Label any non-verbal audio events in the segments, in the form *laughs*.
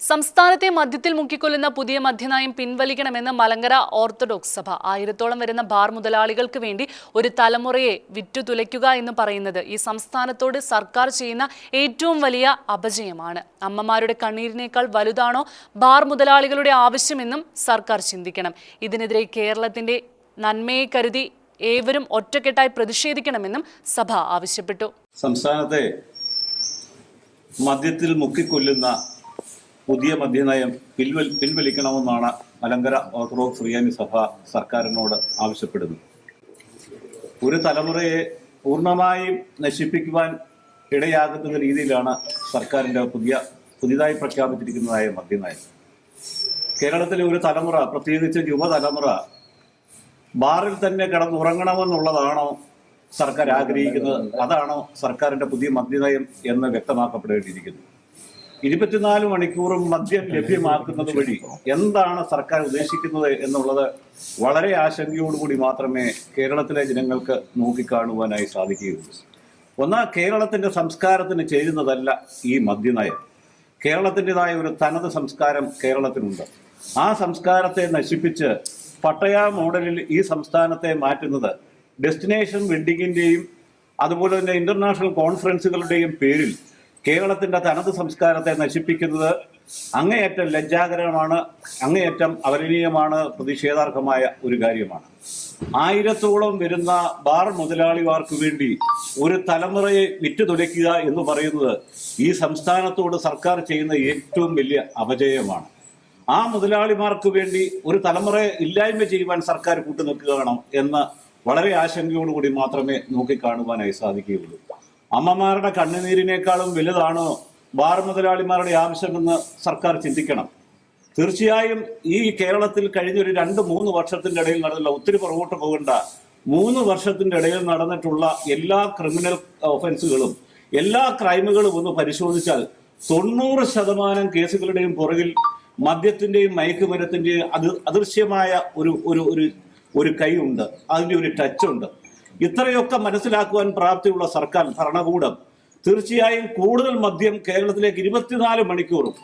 സംസ്ഥാനത്തെ മദ്യത്തിൽ മുക്കിക്കൊല്ലുന്ന പുതിയ മദ്യനയം പിൻവലിക്കണമെന്ന് മലങ്കര ഓർത്തഡോക്സ് സഭ. ആയിരത്തോളം വരുന്ന ബാർ മുതലാളികൾക്ക് വേണ്ടി ഒരു തലമുറയെ വിറ്റുതുലയ്ക്കുക എന്ന് പറയുന്നത് ഈ സംസ്ഥാനത്തോട് സർക്കാർ ചെയ്യുന്ന ഏറ്റവും വലിയ അപജയമാണ്. അമ്മമാരുടെ കണ്ണീരിനേക്കാൾ വലുതാണോ ബാർ മുതലാളികളുടെ ആവശ്യമെന്നും സർക്കാർ ചിന്തിക്കണം. ഇതിനെതിരെ കേരളത്തിന്റെ നന്മയെ കരുതി ഏവരും ഒറ്റക്കെട്ടായി പ്രതിഷേധിക്കണമെന്നും സഭ ആവശ്യപ്പെട്ടു. സംസ്ഥാനത്തെ മദ്യത്തിൽ മുക്കിക്കൊല്ലുന്ന പുതിയ മദ്യനയം പിൻവൽ പിൻവലിക്കണമെന്നാണ് മലങ്കര ഓർത്തഡോക്സ് റിയാനി സഭ സർക്കാരിനോട് ആവശ്യപ്പെടുന്നത്. ഒരു തലമുറയെ പൂർണമായും നശിപ്പിക്കുവാൻ ഇടയാകുന്ന രീതിയിലാണ് സർക്കാരിന്റെ പുതിയ പുതിയതായി പ്രഖ്യാപിച്ചിരിക്കുന്നതായ മദ്യനയം. കേരളത്തിലെ ഒരു തലമുറ പ്രത്യേകിച്ച് യുവതലമുറ ബാറിൽ തന്നെ കിടന്നുറങ്ങണമെന്നുള്ളതാണോ സർക്കാർ ആഗ്രഹിക്കുന്നത്? അതാണോ സർക്കാരിന്റെ പുതിയ മദ്യനയം എന്ന് വ്യക്തമാക്കപ്പെടേണ്ടിയിരിക്കുന്നു. ഇരുപത്തിനാല് മണിക്കൂറും മദ്യം *laughs* ലഭ്യമാക്കുന്നത് വഴി എന്താണ് സർക്കാർ ഉദ്ദേശിക്കുന്നത് എന്നുള്ളത് വളരെ ആശങ്കയോടുകൂടി മാത്രമേ കേരളത്തിലെ ജനങ്ങൾക്ക് നോക്കിക്കാണുവാനായി സാധിക്കുകയുള്ളൂ. ഒന്ന് കേരളത്തിന്റെ സംസ്കാരത്തിന് ചേരുന്നതല്ല ഈ മദ്യനയം. കേരളത്തിന്റെതായ ഒരു തനത് സംസ്കാരം കേരളത്തിനുണ്ട്. ആ സംസ്കാരത്തെ നശിപ്പിച്ച് പട്ടയ മോഡലിൽ ഈ സംസ്ഥാനത്തെ മാറ്റുന്നത് ഡെസ്റ്റിനേഷൻ വെഡിങ്ങിന്റെയും അതുപോലെ തന്നെ ഇന്റർനാഷണൽ കോൺഫറൻസുകളുടെയും പേരിൽ കേരളത്തിന്റെ തനത് സംസ്കാരത്തെ നശിപ്പിക്കുന്നത് അങ്ങേയറ്റം ലജ്ജാകരമാണ് അങ്ങേയറ്റം അപലനീയമാണ് പ്രതിഷേധാർഹമായ ഒരു കാര്യമാണ്. ആയിരത്തോളം വരുന്ന ബാർ മുതലാളിമാർക്ക് വേണ്ടി ഒരു തലമുറയെ വിറ്റുതുലയ്ക്കുക എന്ന് പറയുന്നത് ഈ സംസ്ഥാനത്തോട് സർക്കാർ ചെയ്യുന്ന ഏറ്റവും വലിയ അപജയമാണ്. ആ മുതലാളിമാർക്ക് വേണ്ടി ഒരു തലമുറയെ ഇല്ലായ്മ ചെയ്യുവാൻ സർക്കാർ കൂട്ടുനിൽക്കുകയാണോ എന്ന് വളരെ ആശങ്കയോടുകൂടി മാത്രമേ നോക്കിക്കാണുവാനായി സാധിക്കുകയുള്ളൂ. അമ്മമാരുടെ കണ്ണുനീരിനേക്കാളും വലുതാണോ ബാർ മുതലാളിമാരുടെ ആവശ്യമെന്ന് സർക്കാർ ചിന്തിക്കണം. തീർച്ചയായും ഈ കേരളത്തിൽ കഴിഞ്ഞ ഒരു രണ്ട് മൂന്ന് വർഷത്തിന്റെ ഇടയിൽ നടന്നില്ല ഒത്തിരി പുറകോട്ട് പോകേണ്ട മൂന്ന് വർഷത്തിന്റെ ഇടയിൽ നടന്നിട്ടുള്ള എല്ലാ ക്രിമിനൽ ഒഫൻസുകളും എല്ലാ ക്രൈമുകളും ഒന്ന് പരിശോധിച്ചാൽ തൊണ്ണൂറ് ശതമാനം കേസുകളുടെയും പുറകിൽ മദ്യത്തിന്റെയും മയക്കുമരത്തിന്റെയും അത് അദൃശ്യമായ ഒരു ഒരു ഒരു കൈ ഉണ്ട് അതിന്റെ ഒരു ടച്ച് ഉണ്ട്. ഇത്രയൊക്കെ മനസ്സിലാക്കുവാൻ പ്രാപ്തിയുള്ള സർക്കാർ ഭരണകൂടം തീർച്ചയായും കൂടുതൽ മദ്യം കേരളത്തിലേക്ക് ഇരുപത്തിനാല് മണിക്കൂറും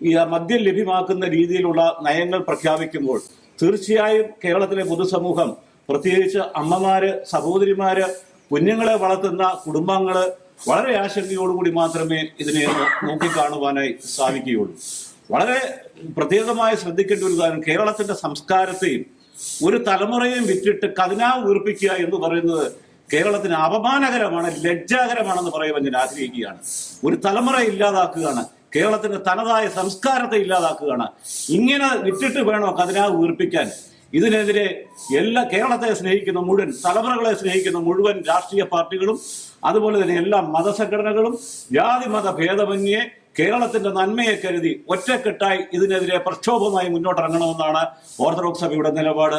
ഈ മദ്യം ലഭ്യമാക്കുന്ന രീതിയിലുള്ള നയങ്ങൾ പ്രഖ്യാപിക്കുമ്പോൾ തീർച്ചയായും കേരളത്തിലെ പൊതുസമൂഹം പ്രത്യേകിച്ച് അമ്മമാര് സഹോദരിമാര് കുഞ്ഞുങ്ങളെ വളർത്തുന്ന കുടുംബങ്ങൾ വളരെ ആശങ്കയോടുകൂടി മാത്രമേ ഇതിനെ നോക്കിക്കാണുവാനായി സാധിക്കുകയുള്ളൂ. വളരെ പ്രത്യേകമായി ശ്രദ്ധിക്കേണ്ട ഒരു കാര്യം കേരളത്തിന്റെ സംസ്കാരത്തെയും ഒരു തലമുറയും വിറ്റിട്ട് കതിനാവ് വീർപ്പിക്കുക എന്ന് പറയുന്നത് കേരളത്തിന് അപമാനകരമാണ് ലജ്ജാകരമാണെന്ന് പറയുവാൻ ഞാൻ ആഗ്രഹിക്കുകയാണ്. ഒരു തലമുറ ഇല്ലാതാക്കുകയാണ് കേരളത്തിന്റെ തനതായ സംസ്കാരത്തെ ഇല്ലാതാക്കുകയാണ്. ഇങ്ങനെ വിറ്റിട്ട് വേണോ കതിനാവ് വീർപ്പിക്കാൻ? ഇതിനെതിരെ എല്ലാ കേരളത്തെ സ്നേഹിക്കുന്ന മുഴുവൻ തലമുറകളെ സ്നേഹിക്കുന്ന മുഴുവൻ രാഷ്ട്രീയ പാർട്ടികളും അതുപോലെ തന്നെ എല്ലാ മതസംഘടനകളും ജാതി മത ഭേദമന്യേ കേരളത്തിന്റെ നന്മയെ കരുതി ഒറ്റക്കെട്ടായി ഇതിനെതിരെ പ്രക്ഷോഭമായി മുന്നോട്ടിറങ്ങണമെന്നാണ് ഓർത്തഡോക്സ് സഭയുടെ നിലപാട്.